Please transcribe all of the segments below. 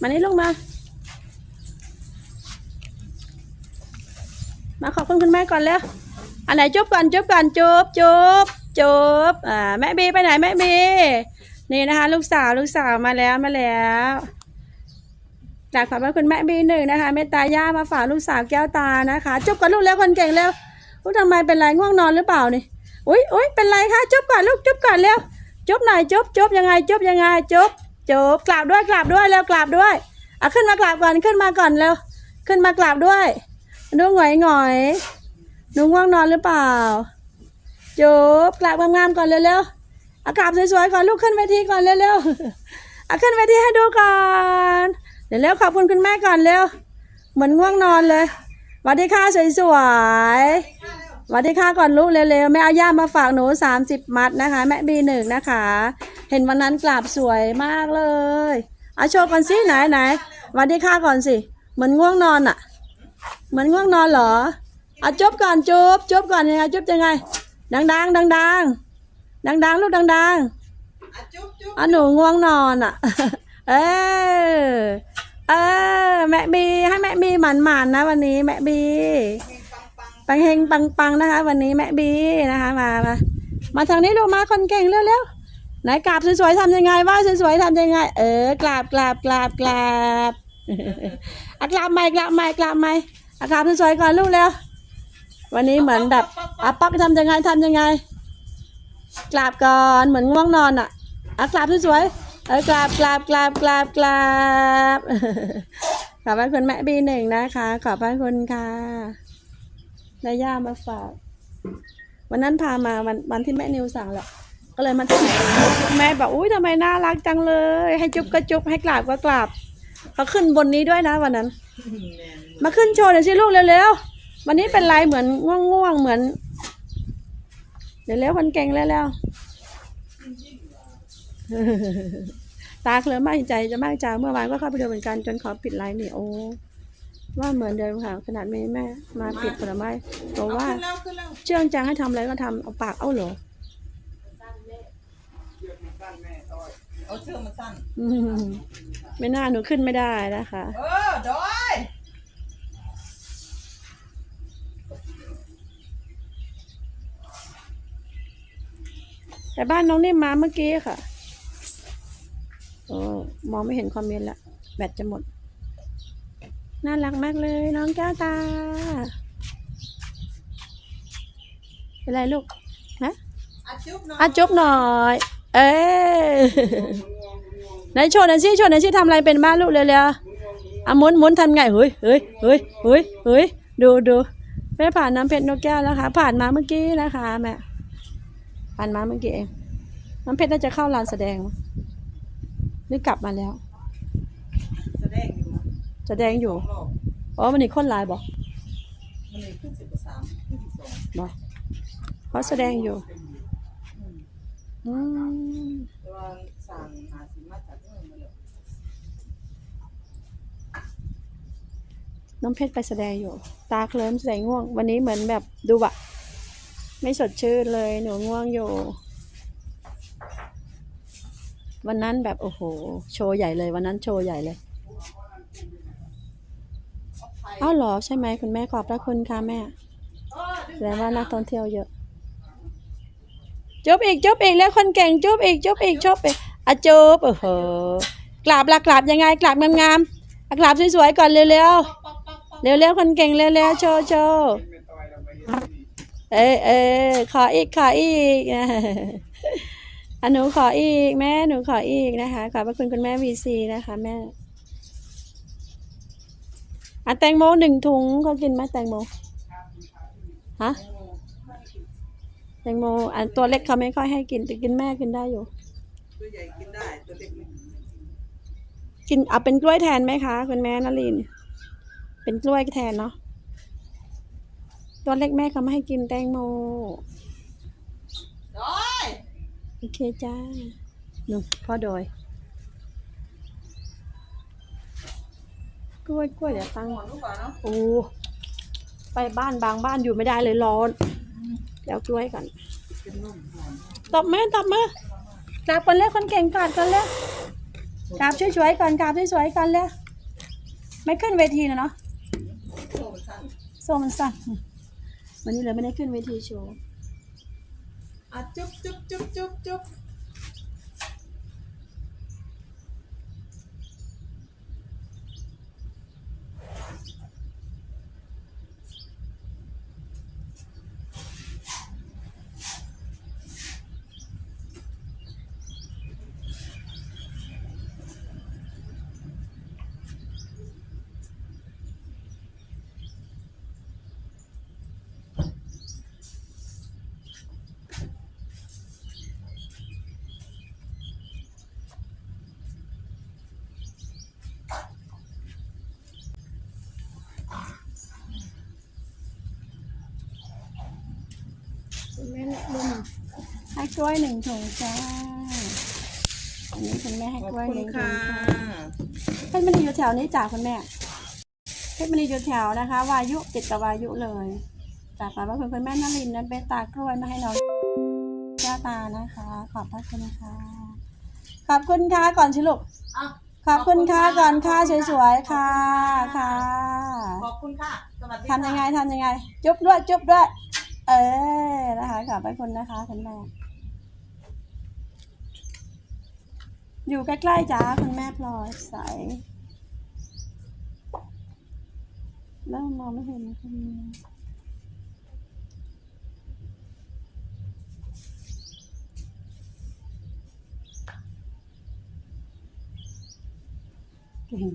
มานี่ลงมา มาขอบคุณคุณแม่ก่อนแล้วอันไหนจุบก่อนจุบก่อนจุบจุบจุบอ่าแม่บีไปไหนแม่บีนี่นะคะ ลูกสาวลูกสาวมาแล้วมาแล้วจากขอบพระคุณแม่บีหนึ่งนะคะเมตตาย่ามาฝากลูกสาวแก้วตานะคะ จุบก่อนลูกแล้วคนเก่งแล้วลูกทำไมเป็นไรง่วงนอนหรือเปล่านี่อุ้ยอุ้ยเป็นไรคะจุบก่อนลูกจุบก่อนเร็วจุบหน่อยจุบจุบยังไงจุบยังไงจุบ จบกราบด้วยกราบด้วยแล้วกราบด้วยอะขึ้นมากราบก่อนขึ้นมาก่อนเร็วขึ้นมากราบด้วยดูหงอยหงอยๆหนูง่วงนอนหรือเปล่าจบกราบงามๆก่อนเร็วๆอากราบสวยๆก่อนลูกขึ้นเวทีก่อนเร็วๆเอาขึ้นเวทีให้ดูก่อนเดี๋ยวเร็วขอบคุณคุณแม่ก่อนเร็วเหมือนง่วงนอนเลยสวัสดีค่ะสวยๆสวัสดีค่ะก่อนลูกเร็วๆแม่เอาย่ามาฝากหนู30มัดนะคะ แม่บีหนึ่งนะคะ เห็นวันนั้นกราบสวยมากเลยเอาโชว์ก่อนสิไหนไหนๆสวัสดีค่ะก่อนสิ เหมือนง่วงนอนอะเหมือนง่วงนอนเหรออะจบก่อนจุบจบก่อนยังไงจบยังไง ดังดังดังดังดังดังๆลูกดังดังอะจุ๊บจุ๊บๆอะหนูง่วงนอนอะเออเออแม่บีให้แม่บีหมันหมันๆนะ วันนี้แม่บีมีปังปังปังเฮงปังปังนะคะ วันนี้แม่บีนะคะมามามาทางนี้ลูกมาคนเก่งเร็วเร็วๆ ไหนกราบสวยๆทำยังไงว่าสวยๆทำยังไง เออกราบกราบกราบกราบอะกราบใหม่กราบใหม่กราบใหม่อะกราบสวยๆก่อนลูกเร็ววันนี้เหมือนแบบอะป๊อกทำยังไงทำยังไง กราบก่อนเหมือนง่วงนอนอะอะกราบสวยๆเออกราบกราบกราบกราบกราบขอบพระคุณแม่บีหนึ่งนะคะ ขอบพระคุณค่ะได้ย่ามาฝากวันนั้นพามาวันวันที่แม่นิวสั่งแหละ ก็เลยมาถ่ายแม่บอกอุ้ยทำไมน่ารักจังเลย ให้จุ๊บก็จุ๊บให้กราบก็กราบเขาขึ้นบนนี้ด้วยนะวันนั้นแม่นมาขึ้นโชว์หน่อยสิลูกเร็วๆวันนี้เป็นไรเหมือนง่วงๆเหมือน เดี๋ยวเร็วคนเก่งเร็วๆตาเคลิ้มมากใจจะมากจ้าเมื่อวานก็เข้าไปดูเหมือนกันจนขอปิดไลน์นี่โอ้ว่าเหมือนเดิมค่ะขนาดแม่แม่มาปิดผลไม้บอกเอาว่าขึ้นแล้วขึ้นแล้วเชื่องจังให้ทำอะไรก็ทำเอาปากเอาเหรอ เอาเชือกมาสั้น อืมไม่น่าหนูขึ้นไม่ได้นะคะ เออดอยแต่บ้านน้องนิ่มมาเมื่อกี้ค่ะโอ้มองไม่เห็นคอมเมนต์ละ แบตจะหมด น่ารักมากเลยน้องแก้วตา เป็นไรลูก ฮะอะจุ๊บหน่อยอะจุ๊บหน่อย เอ้ยไหนโชว์หน่อยสิโชว์หน่อยสิทำอะไรเป็นบ้านลูกเร็วๆอะหมุนหมุนทำไงเฮ้ยเฮ้ยเฮ้ยเฮ้ยเฮ้ยดูดูแม่ผ่านน้ำเพชรนกแก้วแล้วค่ะ ผ่านมาเมื่อกี้นะคะแม่ผ่านมาเมื่อกี้เองน้ำเพชรน่าจะเข้าลานแสดงมั้งหรือกลับมาแล้ว แสดงอยู่แสดงอยู่อ๋อมันนี่คนลายบอกมันเลยขึ้นสิบสามขึ้นสิบสองบอกเขาแสดงอยู่ อืมแต่ว่าสั่งหาสิมาจากเมืองมาเลยน้องเพชรไปแสดงอยู่ ตาเคลิ้มแสดงง่วง วันนี้เหมือนแบบดูบะ ไม่สดชื่นเลย หนูง่วงอยู่ วันนั้นแบบโอ้โห โชว์ใหญ่เลย วันนั้นโชว์ใหญ่เลยอ้าวเหรอใช่ไหมคุณแม่ขอบพระคุณค่ะแม่แสดงว่านักท่องเที่ยวเยอะ จบอีกจบอีกแล้วคนเก่งจบอีกจบอีกจบอีกอะจบโอ้โหกราบละกราบยังไงกราบงามๆกราบสวยๆก่อนเร็วๆเร็วๆคนเก่งเร็วๆโชว์โชว์เอ้ยเอ้ยขออีกขออีกอันหนูขออีก แม่หนูขออีกนะคะขอบพระคุณคุณแม่วีซีนะคะแม่อะแตงโมหนึ่งถุงเขากินไหมแตงโมฮะ งโมอันตัวเล็กเขาไม่ค่อยให้กินแต่กินแม่กินได้อยู่ ตัวใหญ่กินได้ตัวเล็กไม่กินเอาเป็นกล้วยแทนไหมคะคุณแม่นลิน เป็นกล้วยแทนเนาะตัวเล็กแม่เขาไม่ให้กินแตงโมดอยโอเคจ้าหนูพ่อโดย กล้วยกล้วยเดี๋ยวตั้งหมอนลูกก่อนเนาะ โอ้ไปบ้านบางบ้านอยู่ไม่ได้เลยร้อน เดี๋ยวกล้วยก่อนเป็นนุ่มหอมตบมือตบมือกลับคนเล็กคนเก่งกอดคนเล็กกราบสวยๆก่อนกราบสวยๆก่อนเลยไม่ขึ้นเวทีนะเนาะโซ่มันสั้นโซ่มันสั่นวันนี้เลยไม่ได้ขึ้นเวทีโชว์อะจุ๊บจุ๊บจุ๊บจุ๊บจุ๊บ คุณแม่ละลุงให้กล้วยหนึ่งถุงจ้าอันนี้คุณแม่ให้ขอบกล้วยคุหณนึ่งถุค่ะงค่ะเพชรมณีอยู่แถวนี้จ้าคุณแม่เพชรมณีอยู่แถวนะคะ วายุติดกับวายุเลยจากฝากว่าคุณคุณแม่นลินนั้นเป็นตากล้วยมาให้น้องแก้วตานะคะ ขอบพระคุณค่ะขอบคุณค่ะก่อนชิลูกอะขอบคุณค่ะก่อนค่ะสวยๆค่ะค่ะ ขอบคุณค่ะ สวัสดีทำยังไงทำยังไง จุ๊บด้วย จุ๊บด้วย เออ นะคะขอบพระคุณนะคะคุณแม่ อยู่ใกล้ๆจ้าคุณแม่พลอยใสแล้วมองไม่เห็นคุณแม่เก่ง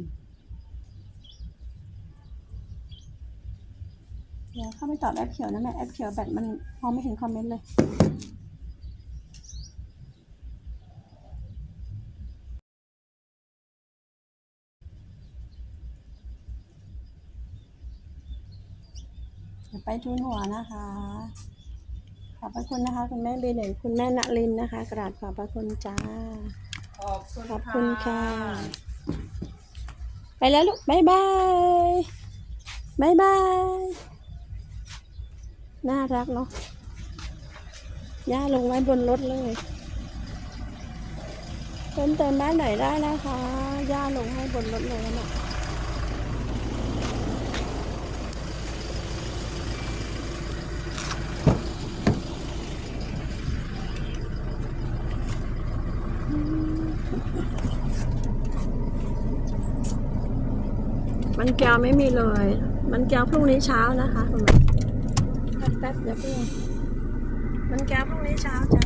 เดี๋ยวเข้าไปตอบแอปเขียวนะแม่แอปเขียวแบตมันมองไม่เห็นคอมเมนต์เลยเดี๋ยวไปทุนหัวนะคะ ขอบพระคุณนะคะ คุณแม่เบหนึ่งคุณแม่ณลินนะคะ กราบขอบพระคุณจ้า ขอบคุณขอบคุณค่ะ ไปแล้วลูกบ๊ายบายบ๊ายบาย น่ารักเนาะย่าลงไว้บนรถเลยเพิ่มเติมบ้านไหนได้นะคะย่าลงให้บนรถเลยนะมันแก้วไม่มีเลย มันแก้วพรุ่งนี้เช้านะคะคุณ แม่แป๊บเดี๋ยวพี่มันแก้พรุ่งนี้เช้าเช้าเนี่ยมันแก้วพรุ่งนี้จ้านะ